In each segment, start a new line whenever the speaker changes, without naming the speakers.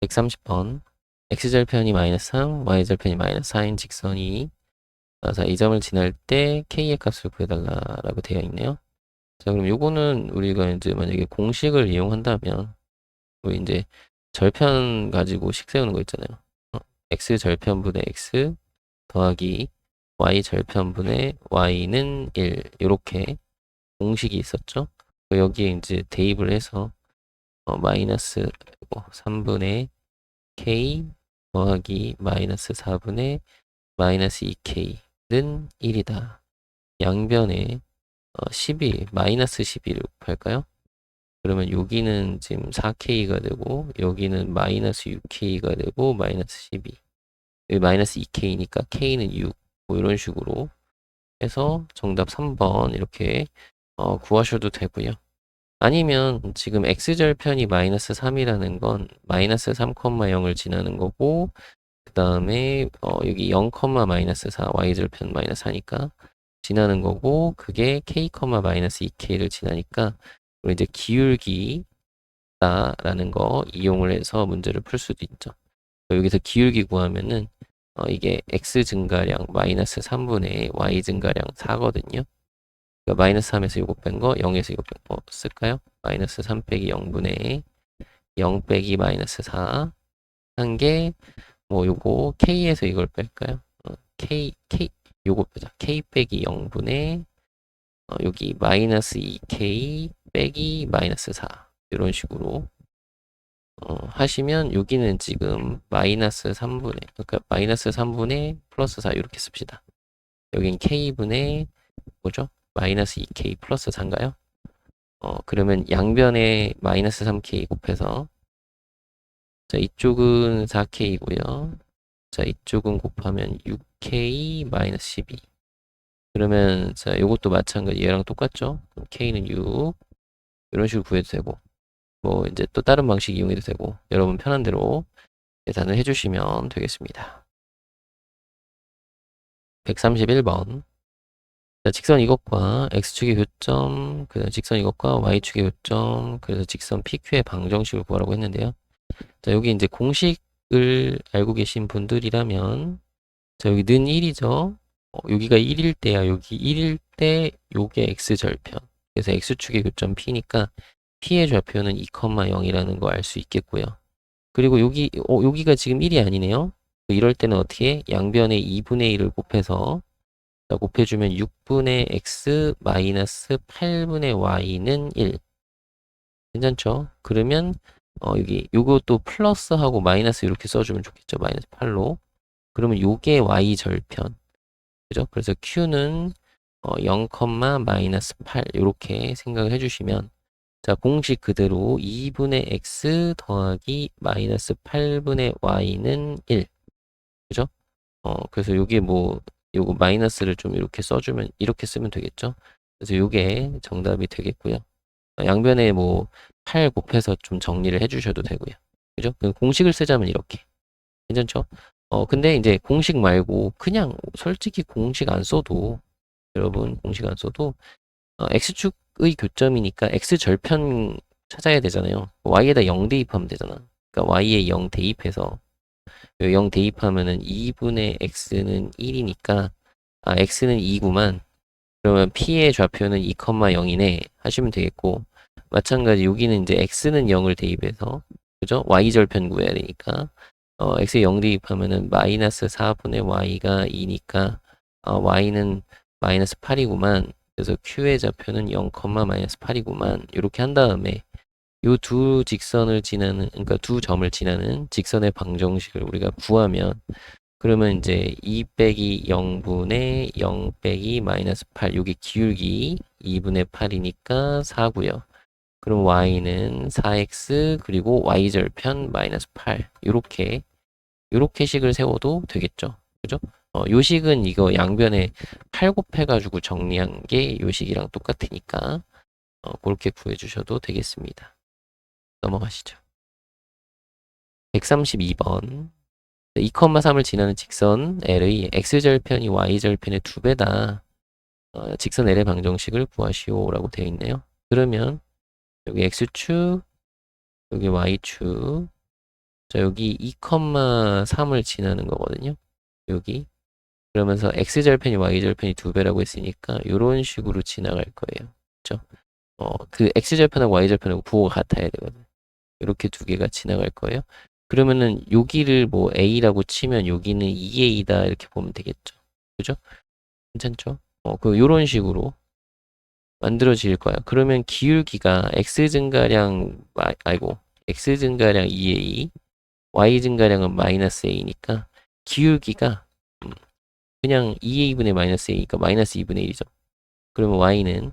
130번 x절편이 마이너스 3, y절편이 마이너스 4인 직선이 아, 자, 이 점을 지날 때 k의 값을 구해달라라고 되어 있네요. 자, 그럼 요거는 우리가 이제 만약에 공식을 이용한다면 우리 이제 절편 가지고 식 세우는 거 있잖아요. 어, x 절편분의 x 더하기 y 절편분의 y는 1 이렇게 공식이 있었죠. 여기에 이제 대입을 해서 어, 마이너스 3분의 k 더하기 마이너스 4분의 마이너스 2k는 1이다. 양변에 어, 11, 마이너스 11을 곱할까요? 그러면 여기는 지금 4k가 되고 여기는 마이너스 6k가 되고 마이너스 12 여기 마이너스 2k니까 k는 6 뭐 이런 식으로 해서 정답 3번 이렇게 어, 구하셔도 되고요. 아니면 지금 x절편이 마이너스 3이라는 건 마이너스 3,0을 지나는 거고 그 다음에 어, 여기 0, 마이너스 4 y절편 마이너스 4니까 지나는 거고 그게 k, 마이너스 2k를 지나니까 우리 이제 기울기다라는 거 이용을 해서 문제를 풀 수도 있죠. 여기서 기울기 구하면은 어, 이게 x 증가량 마이너스 3분의 y 증가량 4거든요. 그러니까 마이너스 3에서 요거 뺀 거, 0에서 이거 뺀 거 쓸까요? 마이너스 3 빼기 0분의 0 빼기 마이너스 4 한 게 뭐 요거 k에서 이걸 뺄까요? 어, k k 요거 빼자. k 빼기 0분의 어, 여기 마이너스 2k 빼기 마이너스 4 이런 식으로 어, 하시면 여기는 지금 마이너스 3분의 그러니까 마이너스 3분의 플러스 4 이렇게 씁시다. 여긴 k분의 뭐죠? 마이너스 2k 플러스 4인가요? 어, 그러면 양변에 마이너스 3k 곱해서 자, 이쪽은 4k이고요. 자, 이쪽은 곱하면 6k 마이너스 12. 그러면 자, 이것도 마찬가지 얘랑 똑같죠? k는 6 이런 식으로 구해도 되고 뭐 이제 또 다른 방식 이용해도 되고 여러분 편한 대로 계산을 해주시면 되겠습니다. 131번 자, 직선 이것과 x축의 교점, 그 직선 이것과 y축의 교점, 그래서 직선 PQ의 방정식을 구하라고 했는데요. 자, 여기 이제 공식을 알고 계신 분들이라면 자, 여기 는 1이죠. 어, 여기가 1일 때야. 여기 1일 때 요게 x절편. 그래서 x축의 교점 p니까 p의 좌표는 2,0이라는 거 알 수 있겠고요. 그리고 여기 어, 여기가 지금 1이 아니네요. 이럴 때는 어떻게 양변에 2분의 1을 곱해서 자, 곱해주면 6분의 x 마이너스 8분의 y는 1. 괜찮죠? 그러면 어, 여기 요것도 플러스하고 마이너스 이렇게 써주면 좋겠죠. 마이너스 8로. 그러면 요게 y 절편. 그죠? 그래서 q는 어, 0, 마이너스 8 이렇게 생각을 해주시면 자 공식 그대로 2분의 x 더하기 마이너스 8분의 y는 1. 그죠? 어, 그래서 요게 뭐 요거 마이너스를 좀 이렇게 써주면 이렇게 쓰면 되겠죠. 그래서 요게 정답이 되겠고요. 양변에 뭐 8 곱해서 좀 정리를 해주셔도 되고요. 그죠? 공식을 쓰자면 이렇게. 괜찮죠? 어, 근데 이제 공식 말고 그냥 솔직히 공식 안 써도 여러분 공식 안 써도 어, x축의 교점이니까 x절편 찾아야 되잖아요. y에다 0 대입하면 되잖아. 그러니까 y에 0 대입해서 0 대입하면은 2분의 x는 1이니까 아 x는 2구만. 그러면 p의 좌표는 2,0이네 하시면 되겠고 마찬가지 여기는 이제 x는 0을 대입해서 그죠? y절편 구해야 되니까. 어, x에 0 대입하면은 마이너스 4분의 y가 2니까 어, y는 마이너스 8이구만. 그래서 q의 좌표는 0, 마이너스 8이구만. 이렇게 한 다음에 요두 직선을 지나는 그러니까 두 점을 지나는 직선의 방정식을 우리가 구하면 그러면 이제 2 빼기 0분의 0 빼기 마이너스 8 요게 기울기 2분의 8이니까 4고요. 그럼 y는 4x 그리고 y절편 마이너스 8 요렇게 요렇게 식을 세워도 되겠죠. 그죠? 어, 요 식은 이거 양변에 8 곱해가지고 정리한 게 요 식이랑 똑같으니까 어, 그렇게 구해주셔도 되겠습니다. 넘어가시죠. 132번 2,3을 지나는 직선 L의 X절편이 Y절편의 두 배다. 어, 직선 L의 방정식을 구하시오 라고 되어 있네요. 그러면 여기 X축, 여기 Y축, 자, 여기 2,3을 지나는 거거든요. 여기. 그러면서 x절편이 y절편이 두 배라고 했으니까 이런 식으로 지나갈 거예요. 그죠? 어, 그 x절편하고 y절편하고 부호가 같아야 되거든. 이렇게 두 개가 지나갈 거예요. 그러면은 여기를 뭐 a라고 치면 여기는 2a다 이렇게 보면 되겠죠. 그죠? 괜찮죠? 어, 그 요런 식으로 만들어질 거야. 그러면 기울기가 x 증가량 마- 아이고 x 증가량 2a, y 증가량은 마이너스 a니까 기울기가 음, 그냥 2a분의 마이너스 a니까 마이너스 2분의 1이죠. 그러면 y는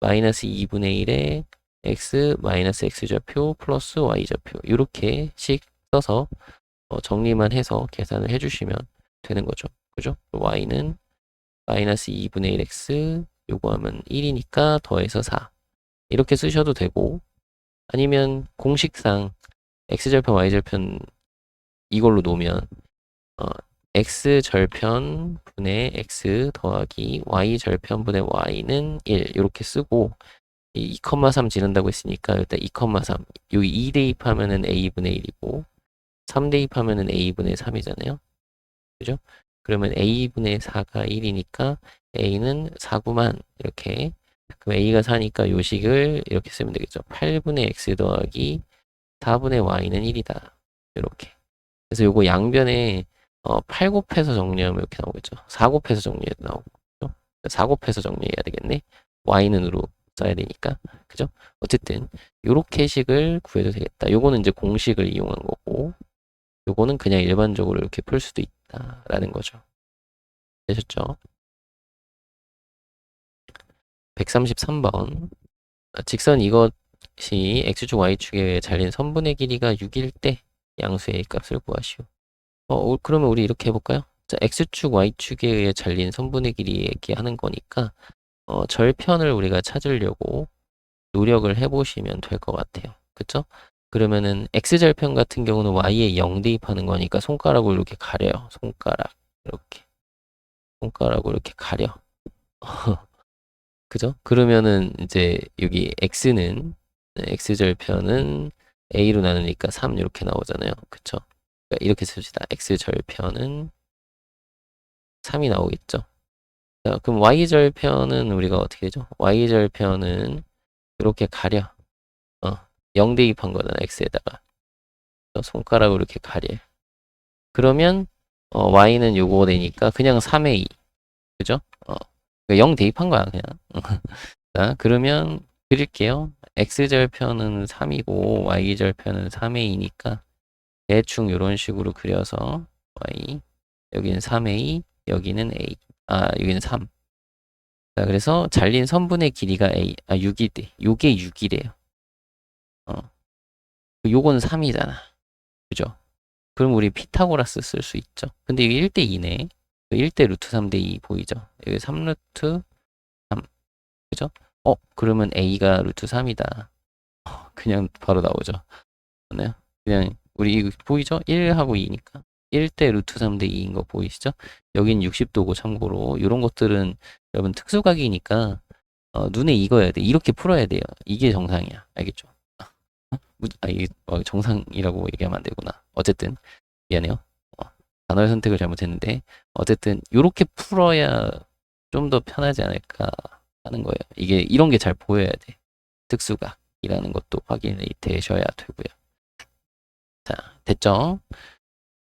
마이너스 2분의 1에 x 마이너스 x 좌표 플러스 y 좌표 이렇게씩 써서 어, 정리만 해서 계산을 해주시면 되는 거죠. 그죠? y는 마이너스 2분의 1 x 요거 하면 1이니까 더해서 4 이렇게 쓰셔도 되고 아니면 공식상 x절편 y절편 이걸로 놓으면 어, x절편 분의 x 더하기 y절편 분의 y는 1 이렇게 쓰고 이 2,3 지른다고 했으니까 일단 2,3 여기 2 대입하면은 a분의 1이고 3 대입하면은 a분의 3이잖아요. 그죠? 그러면 a분의 4가 1이니까 a는 4구만 이렇게 그럼 a가 4니까 요식을 이렇게 쓰면 되겠죠. 8분의 x 더하기 4분의 y는 1이다. 이렇게. 그래서 요거 양변에 어, 8 곱해서 정리하면 이렇게 나오겠죠. 4 곱해서 정리해도 나오고. 그죠? 4 곱해서 정리해야 되겠네. y는 으로 써야 되니까. 그죠? 어쨌든 요렇게 식을 구해도 되겠다. 요거는 이제 공식을 이용한 거고 요거는 그냥 일반적으로 이렇게 풀 수도 있다라는 거죠. 되셨죠? 133번. 직선 이것이 x축 y축에 잘린 선분의 길이가 6일 때 양수의 값을 구하시오. 어, 어, 그러면 우리 이렇게 해볼까요? 자, x축 y축에 의해 잘린 선분의 길이 얘기하는 거니까 어, 절편을 우리가 찾으려고 노력을 해보시면 될 것 같아요. 그쵸? 그러면은 x절편 같은 경우는 y에 0 대입하는 거니까 손가락으로 이렇게 가려요. 손가락 이렇게 손가락으로 이렇게 가려. 그죠? 그러면은 이제 여기 x는 네, x절편은 a로 나누니까 3 이렇게 나오잖아요. 그쵸? 그러니까 이렇게 씁시다. x절편은 3이 나오겠죠. 자, 그럼 y절편은 우리가 어떻게 되죠? y절편은 이렇게 가려. 어, 0 대입한 거잖아, x에다가. 손가락으로 이렇게 가려. 그러면 어, y는 요거 되니까 그냥 3의 2. 그죠? 어, 0 대입한 거야, 그냥. 자, 그러면 그릴게요. x절편은 3이고 y절편은 3의 2니까 대충 이런 식으로 그려서 y 여기는 3의 2, 여기는 a. 아, 여기는 3. 자, 그래서 잘린 선분의 길이가 a, 아, 6이 돼. 요게 6이래요. 어. 요건 3이잖아. 그죠? 그럼 우리 피타고라스 쓸 수 있죠. 근데 이게 1대 2네. 1대 루트 3대 2 보이죠? 여기 3루트 3. 그죠? 어, 그러면 a가 루트 3이다. 어, 그냥 바로 나오죠. 네. 그냥 우리 이거 보이죠? 1하고 2니까. 1대 루트 3대 2인 거 보이시죠? 여긴 60도고 참고로 이런 것들은 여러분 특수각이니까 어, 눈에 익어야 돼. 이렇게 풀어야 돼요. 이게 정상이야. 알겠죠? 무- 아, 이게 어, 정상이라고 얘기하면 안 되구나. 어쨌든 미안해요. 어, 단어의 선택을 잘못했는데 어쨌든 이렇게 풀어야 좀 더 편하지 않을까 하는 거예요. 이게 이런 게 잘 보여야 돼. 특수각이라는 것도 확인이 되셔야 되고요. 자, 됐죠?